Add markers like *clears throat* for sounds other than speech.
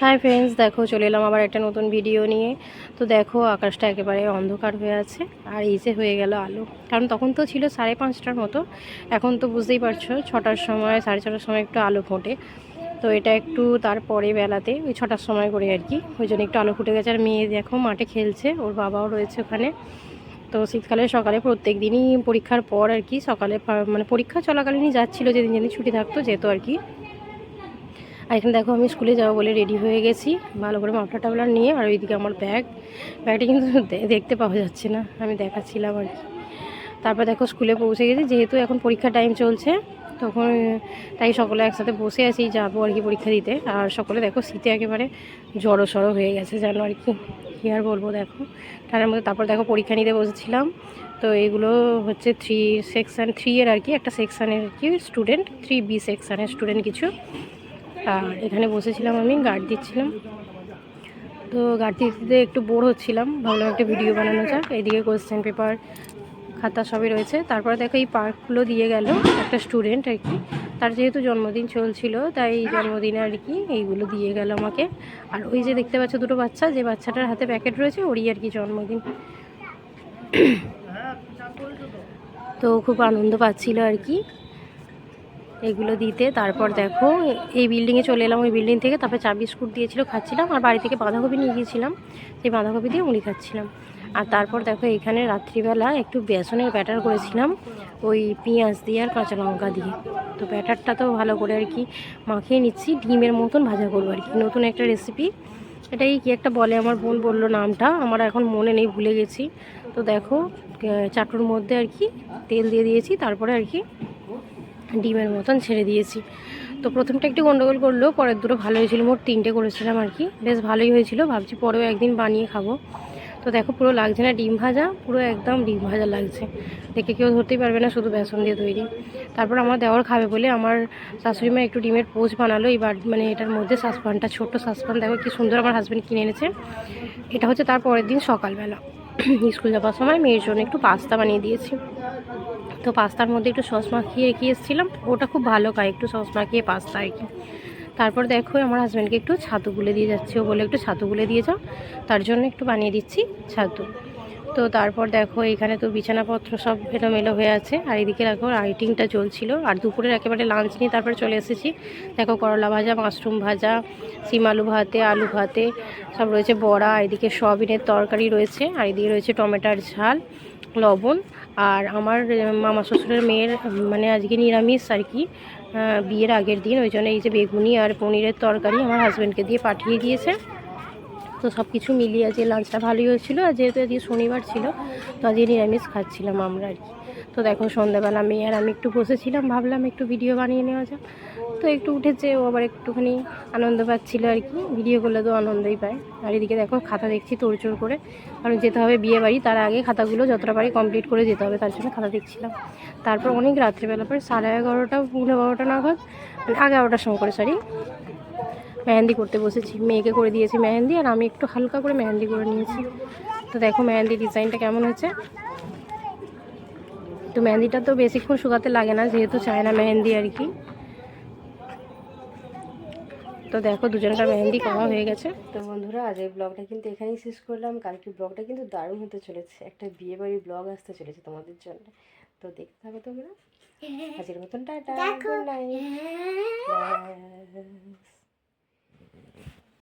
Hi friends দেখো চলে এলাম আবার একটা নতুন ভিডিও নিয়ে। তো দেখো, আকাশটা একেবারে অন্ধকার হয়ে আছে, আর এই যে হয়ে গেল আলো। কারণ তখন তো ছিল সাড়ে পাঁচটার মতো, এখন তো বুঝতেই পারছ, ছটার সময়, সাড়ে ছটার সময় একটু আলো ফোটে। তো এটা একটু তারপরে বেলাতে, ওই ছটার সময় করে আর কি। ওই জন্য একটু আলো ফুটে গেছে, আর মেয়ে দেখো মাঠে খেলছে, ওর বাবাও রয়েছে ওখানে। তো শীতকালে সকালে প্রত্যেক দিনই পরীক্ষার পর আর কি, সকালে মানে পরীক্ষা চলাকালীনই যাচ্ছিল, যেদিন যেদিন ছুটি থাকতো, যেত আর কি। আর এখানে দেখো আমি স্কুলে যাব বলে রেডি হয়ে গেছি। ভালো করে মাফলার টাবলার নিয়ে আর ওইদিকে আমার ব্যাগ ব্যাগটা কিন্তু দেখতে পাওয়া যাচ্ছে না, আমি দেখাচ্ছিলাম আর কি। তারপর দেখো স্কুলে পৌঁছে গেছি, যেহেতু এখন পরীক্ষার টাইম চলছে, তখন, তাই সকলে একসাথে বসে আছি, যাব আর কি পরীক্ষা দিতে। আর সকলে দেখো শীতে একেবারে জড়ো সড়ো হয়ে গেছে জানো আর কি। কী আর বলব দেখো, তার মধ্যে তারপর দেখো পরীক্ষা নিতে বসেছিলাম। তো এগুলো হচ্ছে থ্রি সেকশান থ্রি এর আর কি, একটা সেকশানের কি স্টুডেন্ট থ্রি বি সেকশানের স্টুডেন্ট কিছু। আর এখানে বসেছিলাম আমি গার্ড দিচ্ছিলাম। তো গার্ড দিতে একটু বোর হচ্ছিলাম, ভাবলাম একটা ভিডিও বানানো যাক। এইদিকে কোয়েশ্চেন পেপার খাতা সবই রয়েছে। তারপরে দেখো এই পার্কগুলো দিয়ে গেল একটা স্টুডেন্ট আর কি। তার যেহেতু জন্মদিন চলছিল, তাই জন্মদিনে আর কি এইগুলো দিয়ে গেল আমাকে। আর ওই যে দেখতে পাচ্ছ দুটো বাচ্চা, যে বাচ্চাটার হাতে প্যাকেট রয়েছে, ওরই আর কি জন্মদিন। তো খুব আনন্দ পাচ্ছিল আর কি। এগুলো দিতে। তারপর দেখো, এই বিল্ডিংয়ে চলে এলাম, ওই বিল্ডিং থেকে তারপর চা বিস্কুট দিয়েছিল, খাচ্ছিলাম। আর বাড়ি থেকে বাঁধাকপি নিয়ে গিয়েছিলাম, সেই বাঁধাকপি দিয়ে মুড়ি খাচ্ছিলাম। আর তারপর দেখো, এখানে রাত্রিবেলা একটু বেসনের ব্যাটার করেছিলাম, ওই পেঁয়াজ দিয়ে আর কাঁচা লঙ্কা দিয়ে। তো ব্যাটারটা তো ভালো করে আর কি মাখিয়ে নিচ্ছি, ডিমের মতন ভাজা করব আর কি। নতুন একটা রেসিপি এটাই কি একটা বলে, আমার বোন বলল নামটা, আমার এখন মনে নেই, ভুলে গেছি। তো দেখো চাটুর মধ্যে আর কি তেল দিয়ে দিয়েছি, তারপরে আর কি ডিমের মতন ছেড়ে দিয়েছি। তো প্রথমটা একটু গন্ডগোল করলেও পরের দুটো ভালো হয়েছিল, মোট তিনটে করেছিলাম আর কি। বেশ ভালোই হয়েছিল, ভাবছি পরেও একদিন বানিয়ে খাব। তো দেখো পুরো লাগছে না ডিম ভাজা, পুরো একদম ডিম ভাজা লাগছে। দেখে কেউ ধরতেই পারবে না শুধু বেসন দিয়ে তৈরি। তারপর আমার দেওয়ার খাবে বলে আমার শাশুড়ি মা একটু ডিমের পোচ বানালো। এই বার মানে এটার মধ্যে সাসপানটা, ছোট্ট সাসপান, দেখো কি সুন্দর আমার হাজব্যান্ড কিনে এনেছে। এটা হচ্ছে তার পরের দিন সকালবেলা। *clears throat* স্কুল যাওয়ার সময় মেয়ের জন্য একটু পাস্তা বানিয়ে দিয়েছি। তো পাস্তার মধ্যে একটু সস মাখিয়ে রেখে এসেছিলাম। ওটা খুব ভালো খায়, একটু সস মাখিয়ে পাস্তা আর কি। তারপর দেখো, আমার হাজব্যান্ডকে একটু ছাতু গুলে দিয়ে যাচ্ছি। ও বলে একটু ছাতু গুলে দিয়ে যাও। তার জন্য একটু বানিয়ে দিচ্ছি ছাতু। তো তারপর দেখো, এখানে তো বিছানাপত্র সব এলোমেলো হয়ে আছে। আর এদিকে দেখো রাইটিংটা চলছিল। আর দুপুরের একেবারে লাঞ্চ নিয়ে তারপরে চলে এসেছি। দেখো, করলা ভাজা মাশরুম ভাজা, সিম আলু ভাতে আলু ভাতে, সব রয়েছে বড়া, এদিকে সয়াবিনের তরকারি রয়েছে। আর এদিকে রয়েছে টমেটোর ঝাল। লবণ আর আমার মামা শ্বশুরের মেয়ের মানে আজকে নিরামিষ আর কি বিয়ের আগের দিন, ওই জন্য এই যে বেগুনি আর পনিরের তরকারি আমার হাজব্যান্ডকে দিয়ে পাঠিয়ে দিয়েছে। তো সব কিছু মিলিয়ে আজকে লাঞ্চটা ভালোই হয়েছিল। আর যেহেতু আজকে শনিবার ছিল, তো আজকে নিরামিষ খাচ্ছিলাম আমরা আর কি। তো দেখো সন্ধ্যাবেলা মেয়ে আর আমি একটু বসেছিলাম, ভাবলাম একটু ভিডিও বানিয়ে নেওয়া যাক। তো একটু উঠেছে, ও আবার একটুখানি আনন্দ পাচ্ছিল আর কি। ভিডিও করলে তো আনন্দই পায়। আর এদিকে দেখো, খাতা দেখছি তোড়জোড় করে। কারণ যেতে হবে বিয়ে বাড়ি, তার আগে খাতাগুলো যতটা পারি কমপ্লিট করে যেতে হবে, তার জন্য খাতা দেখছিলাম। তারপর অনেক রাত্রিবেলা পরে সাড়ে এগারোটা, পৌনে বারোটা নাগাদ মানে এগারোটার সময় করে সরি মেহেন্দি করতে বসেছি। মেয়েকে করে দিয়েছি মেহেন্দি, আর আমি একটু হালকা করে মেহেন্দি করে নিয়েছি। তো দেখো মেহেন্দি ডিজাইনটা কেমন হয়েছে। তো মেহেন্দিটা তো বেশিক্ষণ শুকাতে লাগে না, যেহেতু চায়না মেহেন্দি আর কি। তো দেখো দুজনটা মেহেন্দি কমা হয়ে গেছে। তো বন্ধুরা আজ এই ব্লগটা কিন্তু এখানেই শেষ করলাম। কালকে ব্লগটা কিন্তু দারুণ হতে চলেছে। একটা বিয়ে বাড়ির ব্লগ আসতে চলেছে তোমাদের জন্য। তো দেখতে থাকো তোমরা। আজকের মতন টাটা গুড নাইট